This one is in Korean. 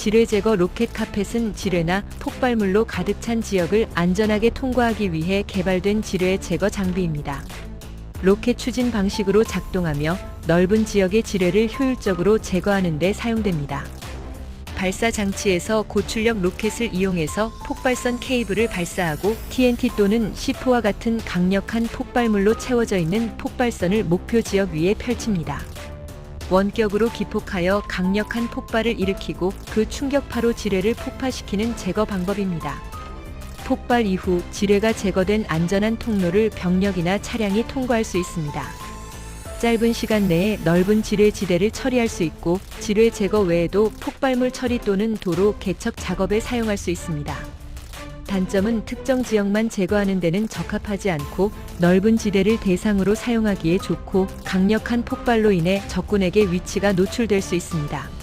지뢰 제거 로켓 카펫은 지뢰나 폭발물로 가득 찬 지역을 안전하게 통과하기 위해 개발된 지뢰 제거 장비입니다. 로켓 추진 방식으로 작동하며 넓은 지역의 지뢰를 효율적으로 제거하는 데 사용됩니다. 발사 장치에서 고출력 로켓을 이용해서 폭발선 케이블을 발사하고 TNT 또는 C4와 같은 강력한 폭발물로 채워져 있는 폭발선을 목표 지역 위에 펼칩니다. 원격으로 기폭하여 강력한 폭발을 일으키고 그 충격파로 지뢰를 폭파시키는 제거 방법입니다. 폭발 이후 지뢰가 제거된 안전한 통로를 병력이나 차량이 통과할 수 있습니다. 짧은 시간 내에 넓은 지뢰 지대를 처리할 수 있고 지뢰 제거 외에도 폭발물 처리 또는 도로 개척 작업에 사용할 수 있습니다. 단점은 특정 지역만 제거하는 데는 적합하지 않고 넓은 지대를 대상으로 사용하기에 좋고 강력한 폭발로 인해 적군에게 위치가 노출될 수 있습니다.